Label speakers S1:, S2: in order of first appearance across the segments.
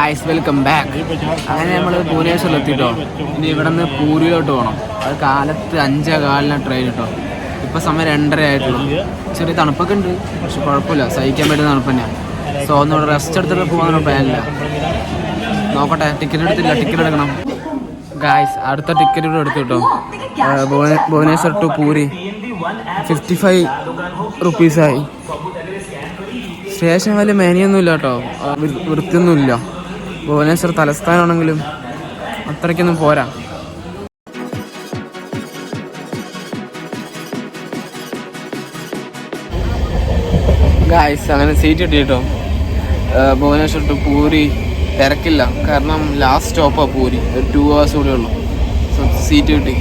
S1: Guys welcome back അങ്ങനെ നമ്മൾ ഭുവനേശ്വറിൽ എത്തിട്ടോ ഇനി ഇവിടെ നിന്ന് പൂരിയിലോട്ട് പോകണം അത് കാലത്ത് അഞ്ചേ കാലിന ട്രെയിൻ കേട്ടോ ഇപ്പൊ സമയം രണ്ടര ആയിട്ടുള്ളൂ. ചെറിയ തണുപ്പൊക്കെ ഉണ്ട്. പക്ഷെ കുഴപ്പമില്ല. സഹിക്കാൻ പറ്റുന്ന തണുപ്പ് തന്നെയാണ് സോ ഒന്നുകൂടെ റെസ്റ്റ് എടുത്തിട്ട് പോകാൻ പ്ലാനില്ല നോക്കട്ടെ ടിക്കറ്റ് എടുത്തില്ല. ടിക്കറ്റ് എടുക്കണം. ഗായ്സ് അടുത്ത ടിക്കറ്റ് കൂടെ എടുത്തു കേട്ടോ. Bhubaneswar to Puri. Fifty five റുപ്പീസായി station വലിയ മേനിയൊന്നുമില്ല കേട്ടോ. വൃത്തിയൊന്നുമില്ല. ഭുവനേശ്വർ തലസ്ഥാനമാണെങ്കിലും അത്രയ്ക്കൊന്നും പോരാ. ഗായ്സ് അങ്ങനെ സീറ്റ് കിട്ടി കേട്ടോ ഭുവനേശ്വർ ടു പൂരി തിരക്കില്ല. കാരണം ലാസ്റ്റ് സ്റ്റോപ്പാണ് പൂരി. ഒരു ടു ഹവേഴ്സ് കൂടെ ഉള്ളു. സോ സീറ്റ് കിട്ടി.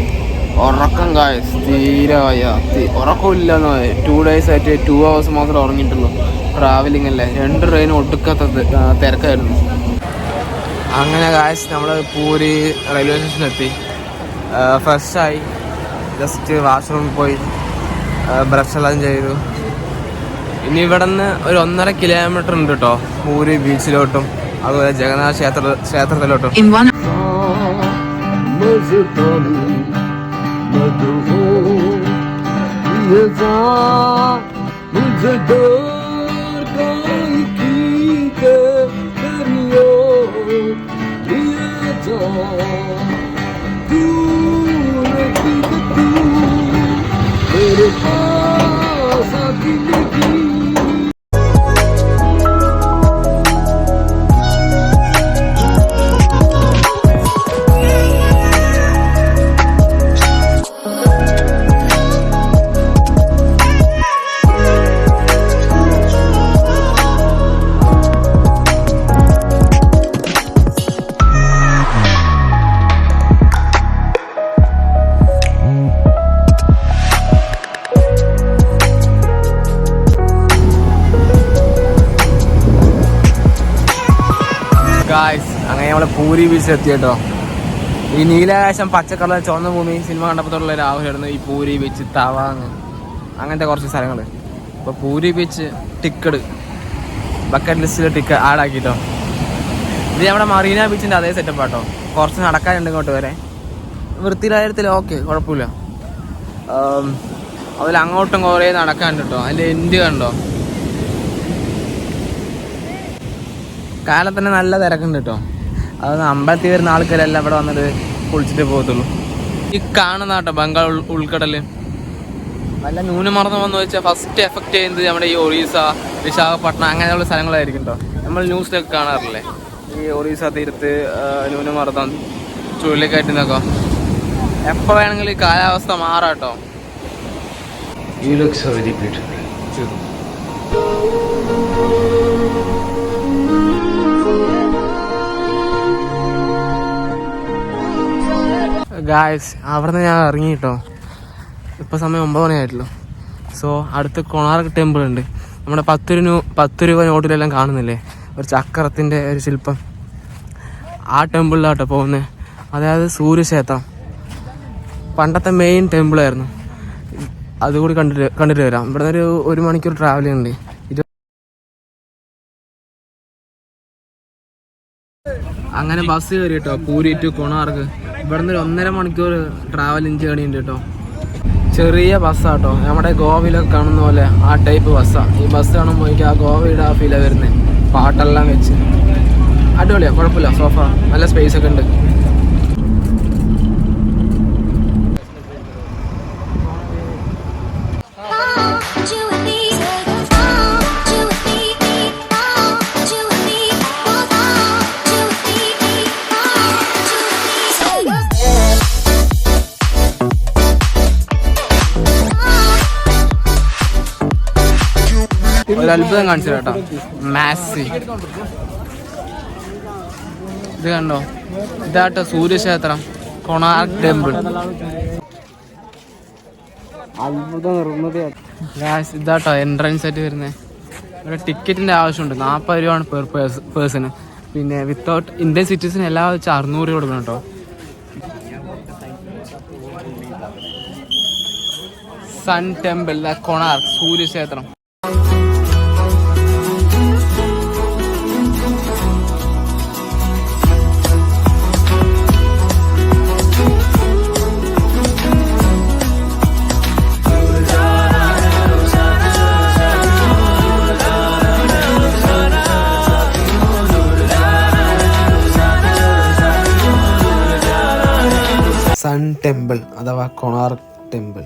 S1: ഉറക്കം ഗായ്സ് തീരെ വയ്യ ഉറക്കമില്ല എന്ന് ടു ഡേയ്സ് ആയിട്ട് ടു ഹവേഴ്സ് മാത്രമേ ഉറങ്ങിയിട്ടുള്ളൂ. ട്രാവലിംഗ് അല്ലേ? രണ്ട് ട്രെയിൻ ഒടുക്കാത്ത തിരക്കായിരുന്നു. അങ്ങനെ കാശ് നമ്മൾ പൂരി റെയിൽവേ സ്റ്റേഷനിലെത്തി ഫ്രഷായി ജസ്റ്റ് വാഷ്റൂമിൽ പോയി. ബ്രഷ് എല്ലാം ചെയ്തു. ഇനി ഇവിടെ നിന്ന് ഒരു ഒന്നര കിലോമീറ്റർ ഉണ്ട് കേട്ടോ പൂരി ബീച്ചിലോട്ടും അതുപോലെ ജഗന്നാഥ ക്ഷേത്ര ക്ഷേത്രത്തിലോട്ടും.
S2: मुझे मेरे पास आती
S1: പൂരി ബീച്ചിൽ എത്തി കേട്ടോ. ഈ നീലാകാശം പച്ചക്കളർ ചുവന്ന ഭൂമി സിനിമ കണ്ടപ്പോഴുള്ള ആവശ്യമായിരുന്നു ഈ പൂരി ബീച്ച് തവാങ് അങ്ങനത്തെ കുറച്ച് സ്ഥലങ്ങൾ അപ്പോൾ പൂരി ബീച്ച് ടിക്കറ്റ് ബക്കറ്റ് ലിസ്റ്റിൽ ടിക്കറ്റ് ആഡാക്കിട്ടോ ഇത് നമ്മുടെ മറീന ബീച്ചിന്റെ അതേ സെറ്റപ്പ് ആട്ടോ. കുറച്ച് നടക്കാനുണ്ട് ഇങ്ങോട്ട് വരെ. വൃത്തിയിലായിരത്തിൽ ഓക്കെ കുഴപ്പമില്ല. അതിൽ അങ്ങോട്ടും കുറേ നടക്കാനുണ്ട് കേട്ടോ. അതിന്റെ എൻഡ് കണ്ടോ? കാലത്തന്നെ നല്ല തിരക്കുണ്ട് കേട്ടോ. അത് അമ്പലത്തിൽ വരുന്ന ആൾക്കാരെല്ലാം ഇവിടെ വന്നിട്ട് കുളിച്ചിട്ട് പോകത്തുള്ളൂ. ഈ കാണുന്ന കേട്ടോ ബംഗാൾ ഉൾ- ഉൾക്കടൽ. നല്ല ന്യൂനമർദ്ദം വന്നു വെച്ചാൽ ഫസ്റ്റ് എഫക്ട് ചെയ്യുന്നത് നമ്മുടെ ഈ ഒറീസ വിശാഖപട്ടണം അങ്ങനെയുള്ള സ്ഥലങ്ങളായിരിക്കും കേട്ടോ നമ്മൾ ന്യൂസിലൊക്കെ കാണാറില്ലേ? ഈ ഒറീസ തീരത്ത് ന്യൂനമർദ്ദം ചുഴലിക്കാറ്റ് എന്നൊക്കെ എപ്പോൾ വേണമെങ്കിലും ഈ കാലാവസ്ഥ മാറാട്ടോ ഈ
S2: You look so very beautiful.
S1: Guys അവിടുന്ന് ഞാൻ ഇറങ്ങി കേട്ടോ ഇപ്പോൾ സമയം ഒമ്പത് മണിയായിട്ടുള്ളൂ. സോ അടുത്ത് കൊണാർക്ക് ടെമ്പിൾ ഉണ്ട്. നമ്മുടെ പത്ത് രൂപ പത്ത് രൂപ നോട്ടിലെല്ലാം കാണുന്നില്ലേ? ഒരു ചക്രത്തിന്റെ ഒരു ശില്പം. ആ ടെമ്പിളിലാട്ടോ പോകുന്നത് അതായത് സൂര്യക്ഷേത്രം. പണ്ടത്തെ മെയിൻ ടെമ്പിളായിരുന്നു അതുകൂടി കണ്ടിട്ട് കണ്ടിട്ട് വരാം. ഇവിടെ ഒരു ഒരു മണിക്കൂർ ട്രാവലിംഗ് ഉണ്ട് അങ്ങനെ ബസ് കയറി കേട്ടോ പൂരി ടു കൊണാർക്ക് ഇവിടുന്ന് ഒരു ഒന്നര മണിക്കൂർ ട്രാവലിംഗ് ജേണി ഉണ്ട് കേട്ടോ. ചെറിയ ബസ്സാട്ടോ നമ്മുടെ ഗോവയിലൊക്കെ കാണുന്ന പോലെ ആ ടൈപ്പ് ബസ്സാണ് ഈ ബസ് കാണുമ്പോൾ എനിക്ക് ആ ഗോവയുടെ ആ ഫീലാണ് വരുന്നത് പാട്ടെല്ലാം വെച്ച്. അടിപൊളിയാണ് കുഴപ്പമില്ല. സോഫ നല്ല സ്പേസ് ഒക്കെ ഉണ്ട്. ഒരു അത്ഭുതം കാണിച്ചു കേട്ടോ മാസി. ഇത് കണ്ടോ? ഇതാട്ടോ സൂര്യക്ഷേത്രം. കൊണാർക്ക് ടെമ്പിൾ. ഇതാട്ടോ എൻട്രൻസ് ആയിട്ട് വരുന്നത് ഇവിടെ ടിക്കറ്റിന്റെ ആവശ്യമുണ്ട്. നാൽപ്പത് രൂപയാണ് പെർ പേഴ്സണ് പിന്നെ വിത്തൗട്ട് ഇന്ത്യൻ സിറ്റിസൺ എല്ലാ വെച്ച് അറുന്നൂറ് രൂപ കൊടുക്കണം കേട്ടോ. സൺ ടെമ്പിൾ കൊണാർക്ക് സൂര്യക്ഷേത്രം. ടെമ്പിൾ അഥവാ കൊണാർക്ക് ടെമ്പിൾ.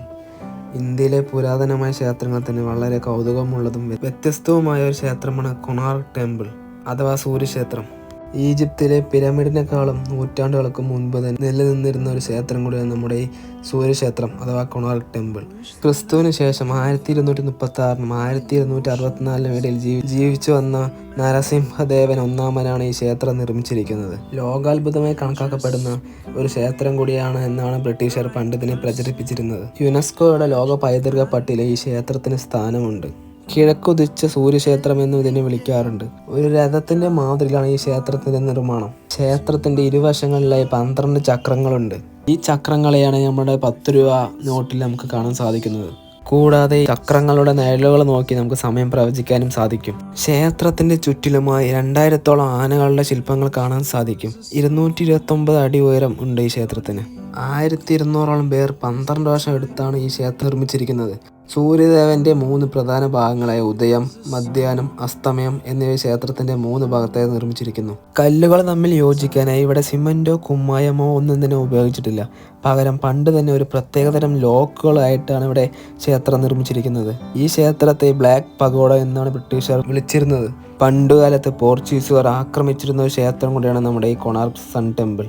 S1: ഇന്ത്യയിലെ പുരാതനമായ ക്ഷേത്രങ്ങളിൽ തന്നെ വളരെ കൗതുകമുള്ളതും വ്യത്യസ്തവുമായ ഒരു ക്ഷേത്രമാണ് കൊണാർക്ക് ടെമ്പിൾ അഥവാ സൂര്യക്ഷേത്രം. ഈജിപ്തിലെ പിരമിഡിനേക്കാളും നൂറ്റാണ്ടുകൾക്ക് മുൻപ് തന്നെ നിലനിന്നിരുന്ന ഒരു ക്ഷേത്രം കൂടിയാണ് നമ്മുടെ ഈ സൂര്യക്ഷേത്രം അഥവാ കൊണാർക്ക് ടെമ്പിൾ. ക്രിസ്തുവിന് ശേഷം ആയിരത്തി ഇരുന്നൂറ്റി മുപ്പത്തി ആറിനും ആയിരത്തി ഇരുന്നൂറ്റി അറുപത്തിനാലിനും ഇടയിൽ ജീവി ജീവിച്ചു വന്ന നരസിംഹദേവൻ ഒന്നാമനാണ് ഈ ക്ഷേത്രം നിർമ്മിച്ചിരിക്കുന്നത്. ലോകാത്ഭുതമായി കണക്കാക്കപ്പെടുന്ന ഒരു ക്ഷേത്രം കൂടിയാണ് എന്നാണ് ബ്രിട്ടീഷുകാർ പണ്ഡിതനെ പ്രചരിപ്പിച്ചിരുന്നത്. യുനെസ്കോയുടെ ലോക പൈതൃക പട്ടികയിൽ ഈ ക്ഷേത്രത്തിന് സ്ഥാനമുണ്ട്. കിഴക്കുദിച്ച സൂര്യക്ഷേത്രം എന്നും ഇതിനെ വിളിക്കാറുണ്ട്. ഒരു രഥത്തിന്റെ മാതൃകയിലാണ് ഈ ക്ഷേത്രത്തിന്റെ നിർമ്മാണം. ക്ഷേത്രത്തിന്റെ ഇരുവശങ്ങളിലായി പന്ത്രണ്ട് ചക്രങ്ങളുണ്ട്. ഈ ചക്രങ്ങളെയാണ് നമ്മുടെ പത്ത് രൂപ നോട്ടിൽ നമുക്ക് കാണാൻ സാധിക്കുന്നത്. കൂടാതെ ചക്രങ്ങളുടെ നിഴലുകൾ നോക്കി നമുക്ക് സമയം പ്രവചിക്കാനും സാധിക്കും. ക്ഷേത്രത്തിന്റെ ചുറ്റിലുമായി രണ്ടായിരത്തോളം ആനകളുടെ ശില്പങ്ങൾ കാണാൻ സാധിക്കും. ഇരുന്നൂറ്റി ഇരുപത്തി ഒമ്പത് അടി ഉയരം ഉണ്ട് ഈ ക്ഷേത്രത്തിന്. ആയിരത്തി ഇരുന്നൂറോളം പേർ പന്ത്രണ്ട് വർഷം എടുത്താണ് ഈ ക്ഷേത്രം നിർമ്മിച്ചിരിക്കുന്നത്. സൂര്യദേവന്റെ മൂന്ന് പ്രധാന ഭാഗങ്ങളായ ഉദയം മധ്യാനം അസ്തമയം എന്നിവ ക്ഷേത്രത്തിന്റെ മൂന്ന് ഭാഗത്തായി നിർമ്മിച്ചിരിക്കുന്നു. കല്ലുകൾ തമ്മിൽ യോജിക്കാനായി ഇവിടെ സിമന്റോ കുമ്മായമോ ഒന്നും തന്നെ ഉപയോഗിച്ചിട്ടില്ല. പകരം പണ്ട് തന്നെ ഒരു പ്രത്യേകതരം ലോക്കുകളായിട്ടാണ് ഇവിടെ ക്ഷേത്രം നിർമ്മിച്ചിരിക്കുന്നത്. ഈ ക്ഷേത്രത്തെ ബ്ലാക്ക് പഗോഡ എന്നാണ് ബ്രിട്ടീഷുകാർ വിളിച്ചിരുന്നത്. പണ്ടുകാലത്ത് പോർച്ചുഗീസുകാർ ആക്രമിച്ചിരുന്ന ഒരു ക്ഷേത്രം കൂടിയാണ് നമ്മുടെ ഈ കൊണാർക്ക് സൺ ടെമ്പിൾ.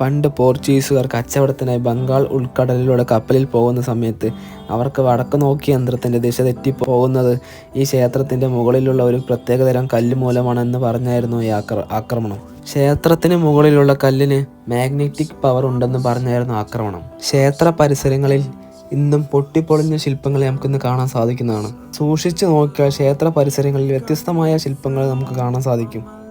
S1: പണ്ട് പോർച്ചുഗീസുകാർ കച്ചവടത്തിനായി ബംഗാൾ ഉൾക്കടലിലൂടെ കപ്പലിൽ പോകുന്ന സമയത്ത് അവർക്ക് വടക്ക് നോക്കിയ യന്ത്രത്തിന്റെ ദിശ തെറ്റിപ്പോകുന്നത് ഈ ക്ഷേത്രത്തിന്റെ മുകളിലുള്ള ഒരു പ്രത്യേകതരം കല്ല് മൂലമാണെന്ന് പറഞ്ഞായിരുന്നു ഈ ആക്ര ആക്രമണം. ക്ഷേത്രത്തിന് മുകളിലുള്ള കല്ലിന് മാഗ്നറ്റിക് പവർ ഉണ്ടെന്ന് പറഞ്ഞായിരുന്നു ആക്രമണം. ക്ഷേത്ര പരിസരങ്ങളിൽ ഇന്നും പൊട്ടിപ്പൊളിഞ്ഞ ശില്പങ്ങളെ നമുക്കിന്ന് കാണാൻ സാധിക്കുന്നതാണ്. സൂക്ഷിച്ചു നോക്കിയാൽ ക്ഷേത്ര പരിസരങ്ങളിൽ വ്യത്യസ്തമായ ശില്പങ്ങൾ നമുക്ക് കാണാൻ സാധിക്കും.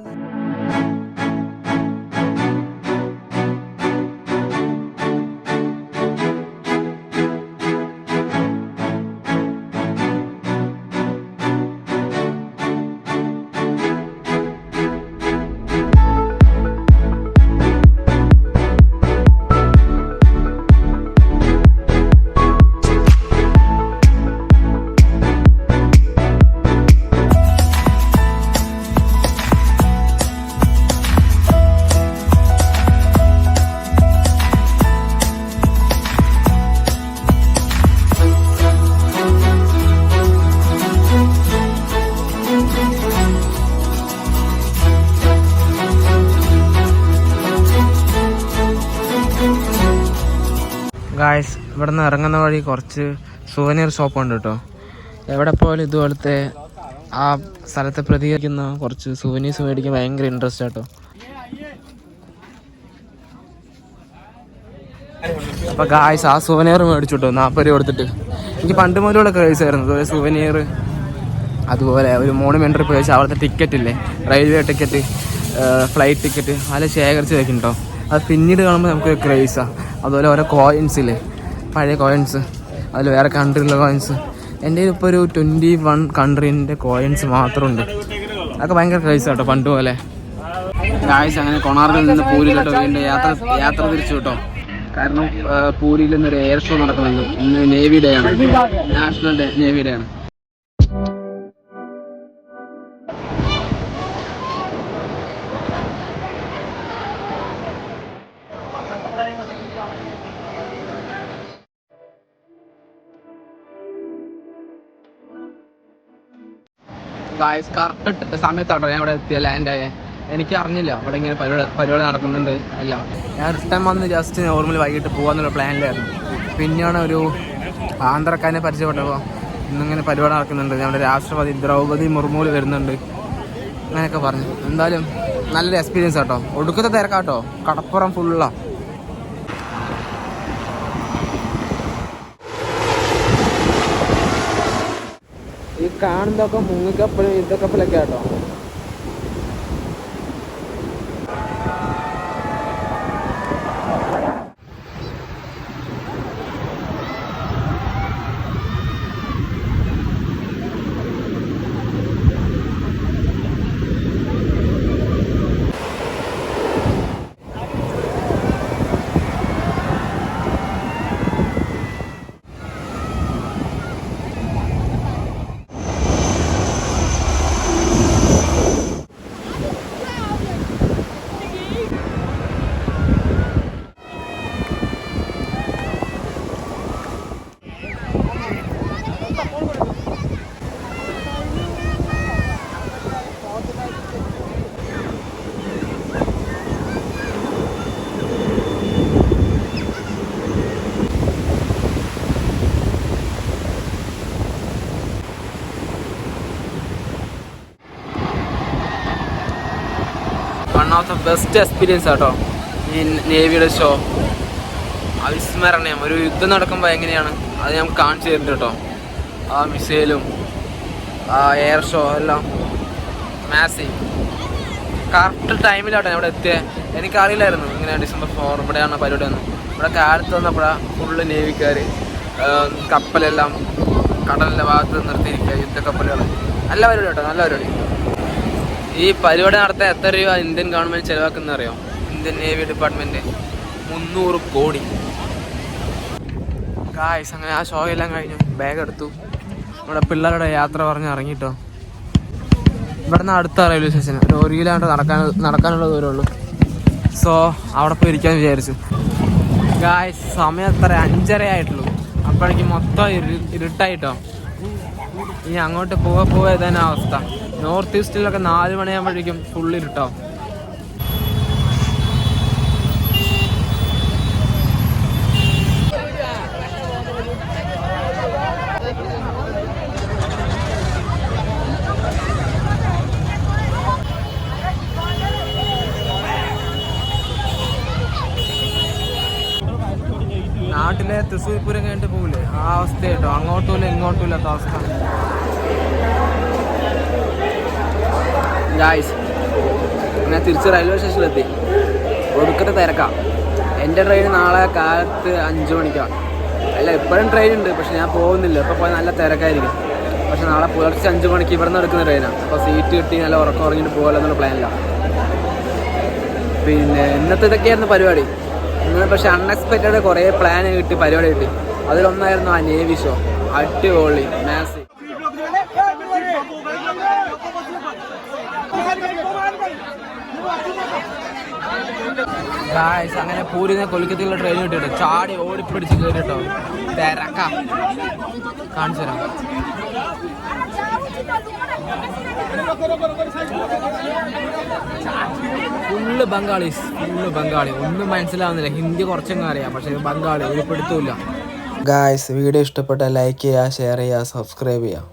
S1: ഗായ്സ് ഇവിടെ നിന്ന് ഇറങ്ങുന്ന വഴി കുറച്ച് സുവനീർ ഷോപ്പ് ഉണ്ട് കേട്ടോ എവിടെ പോയാലും ഇതുപോലത്തെ ആ സ്ഥലത്തെ പ്രതികരിക്കുന്ന കുറച്ച് സുവനീർസ് മേടിക്കാൻ ഭയങ്കര ഇൻട്രസ്റ്റ് ആട്ടോ അപ്പൊ ഗായ്സ് ആ സുവനീർ മേടിച്ചു കേട്ടോ നാൽപ്പത് രൂപ കൊടുത്തിട്ട്. എനിക്ക് പണ്ട് മുതലുള്ള ക്രേസ് ആയിരുന്നു. അതുപോലെ സുവനീർ അതുപോലെ ഒരു മോണുമെന്ററി പോയി അവിടുത്തെ ടിക്കറ്റ് ഇല്ലേ? റെയിൽവേ ടിക്കറ്റ് ഫ്ലൈറ്റ് ടിക്കറ്റ് അതെല്ലാം ശേഖരിച്ച് വെക്കുന്നുണ്ടോ അത് പിന്നീട് കാണുമ്പോൾ നമുക്ക് ക്രേസാണ് അതുപോലെ ഓരോ കോയിൻസ് ഇല്ലേ? പഴയ കോയിൻസ് അതിൽ വേറെ കൺട്രിയിലുള്ള കോയിൻസ് എന്റെ ഇപ്പോൾ ഒരു ട്വന്റി വൺ കൺട്രീന്റെ കോയിൻസ് മാത്രമുണ്ട്. അതൊക്കെ ഭയങ്കര ക്രൈസ് കേട്ടോ പണ്ട് പോലെ ഗായ്സ് അങ്ങനെ കൊണാർക്കിൽ നിന്ന് പൂരിലോട്ട് വീണ്ടും യാത്ര യാത്ര തിരിച്ചു കേട്ടോ. കാരണം പൂരിയിൽ നിന്നൊരു എയർ ഷോ നടക്കുന്നുണ്ട്. ഇന്ന് നേവി ഡേ ആണ്. നാഷണൽ ഡേ നേവി ഡേ ആണ്. ഗായ്സ് കറക്റ്റ് സമയത്താണ് ഞാൻ ഇവിടെ എത്തിയ ലാൻഡായ എനിക്ക് അറിഞ്ഞില്ല. അവിടെ ഇങ്ങനെ പരിപാടി പരിപാടി നടക്കുന്നുണ്ട്. അല്ല ഞാൻ റിട്ടേൺ വന്ന് ജസ്റ്റ് നോർമൽ വൈകിട്ട് പോകാന്നുള്ള പ്ലാനിലായിരുന്നു പിന്നെയാണ് ഒരു ആന്ധ്രക്കാരനെ പരിചയപ്പെട്ടപ്പോൾ ഇന്നിങ്ങനെ പരിപാടി നടക്കുന്നുണ്ട്. നമ്മുടെ രാഷ്ട്രപതി ദ്രൗപദി മുർമുവിൽ വരുന്നുണ്ട്. അങ്ങനെയൊക്കെ പറഞ്ഞു. എന്തായാലും നല്ലൊരു എക്സ്പീരിയൻസ് കേട്ടോ ഒടുക്കത്തെ തിരക്കാട്ടോ. കടപ്പുറം ഫുള്ളാ കാണുന്നതൊക്കെ മുങ്ങിക്കപ്പലും യുദ്ധക്കപ്പലൊക്കെ കേട്ടോ one of the best experience കേട്ടോ ഈ നേവിയുടെ ഷോ അവിസ്മരണീയം. ഒരു യുദ്ധം നടക്കുമ്പോൾ എങ്ങനെയാണ്? അത് ഞാൻ കാണിച്ചു തരുന്നുണ്ട് കേട്ടോ. ആ മിസൈലും ആ എയർ ഷോ എല്ലാം. മാസി കറക്റ്റ് ടൈമിലാട്ടോ ഇവിടെ എത്തിയത് എനിക്കറിയില്ലായിരുന്നു ഇങ്ങനെ ഡിസംബർ ഫോർ ഇവിടെയാണ് പരിപാടി വന്നത്. ഇവിടെ കാലത്ത് വന്നപ്പോഴാണ് ഫുള്ള് നേവിക്കാർ കപ്പലെല്ലാം കടലിന്റെ ഭാഗത്ത് നിർത്തിയിരിക്കുക യുദ്ധക്കപ്പലുകൾ നല്ല പരിപാടി കേട്ടോ നല്ല പരിപാടി. ഈ പരിപാടി നടത്താൻ എത്ര രൂപ ഇന്ത്യൻ ഗവൺമെന്റ് ചെലവാക്കുന്ന അറിയോ ഇന്ത്യൻ നേവി ഡിപ്പാർട്ട്മെന്റ് മുന്നൂറ് കോടി. ഗായ്സ് അങ്ങനെ ആ ഷോ എല്ലാം കഴിഞ്ഞു. ബാഗ് എടുത്തു. നമ്മുടെ പിള്ളേരുടെ യാത്ര പറഞ്ഞ് ഇറങ്ങിട്ടോ. ഇവിടുന്ന് അടുത്ത റെയിൽവേ സ്റ്റേഷൻ ഒരു ഒരു കിലോമീറ്റർ നടക്കാൻ നടക്കാനുള്ള ദൂരമുള്ളൂ. സോ അവിടെ പോയി ഇരിക്കാൻ വിചാരിച്ചു. ഗായ്സ് സമയം എത്ര? അഞ്ചര ആയിട്ടുള്ളൂ. അപ്പോഴേക്കും മൊത്തം ഇരു ഇരുട്ടായിട്ടോ. ഇനി അങ്ങോട്ട് പോവാ പോവാ ഇതന്നെ അവസ്ഥ. നോർത്ത് ഈസ്റ്റിലൊക്കെ നാല് മണിയാകുമ്പോഴേക്കും ഫുള്ള് ഇരുട്ടാവും നാട്ടിലെ തൃശ്ശൂർ കഴിഞ്ഞിട്ട് പോകില്ലേ ആ അവസ്ഥ കേട്ടോ അങ്ങോട്ടുമില്ല ഇങ്ങോട്ടും ഇല്ലാത്ത അവസ്ഥ. ഗായ്സ് ഞാൻ തിരിച്ച് റെയിൽവേ സ്റ്റേഷനിലെത്തി ഒടുക്കത്തെ തിരക്കാം. എന്റെ ട്രെയിൻ നാളെ കാലത്ത് അഞ്ച് മണിക്കാണ്. അല്ല ഇപ്പോഴും ട്രെയിൻ ഉണ്ട് പക്ഷെ ഞാൻ പോകുന്നില്ല. ഇപ്പോൾ പോയാൽ നല്ല തിരക്കായിരിക്കും. പക്ഷെ നാളെ പുലർച്ചെ അഞ്ച് മണിക്ക് ഇവിടെ നിന്ന് എടുക്കുന്ന ട്രെയിനാണ് അപ്പോൾ സീറ്റ് കിട്ടി നല്ല ഉറക്കം ഉറങ്ങിയിട്ട് പോകാമല്ലോ എന്നുള്ള പ്ലാനിലാണ് പിന്നെ ഇന്നത്തെ ഇതൊക്കെയായിരുന്നു പരിപാടി. ഇന്ന് പക്ഷെ അൺഎക്സ്പെക്റ്റഡ് കുറേ പ്ലാൻ കിട്ടി പരിപാടി കിട്ടി. അതിലൊന്നായിരുന്നു ആ നേവി ഷോ അടിപൊളി മാസി ഗായ്സ് അങ്ങനെ പൂരിന്ന് കൊൽക്കത്തയിലുള്ള ട്രെയിൻ കിട്ടിയിട്ട് ചാടി ഓടിപ്പിടിച്ച് കയറിട്ടോ തിരക്ക. കാണിച്ചു തരാം. Full Bengalis full Bengali. ഒന്നും മനസ്സിലാവുന്നില്ല. ഹിന്ദി കുറച്ചങ്ങ് അറിയാം പക്ഷെ ബംഗാളി ഒരു ഗായ്സ് വീഡിയോ ഇഷ്ടപ്പെട്ട ലൈക്ക് ചെയ്യുക ഷെയർ ചെയ്യുക സബ്സ്ക്രൈബ് ചെയ്യുക.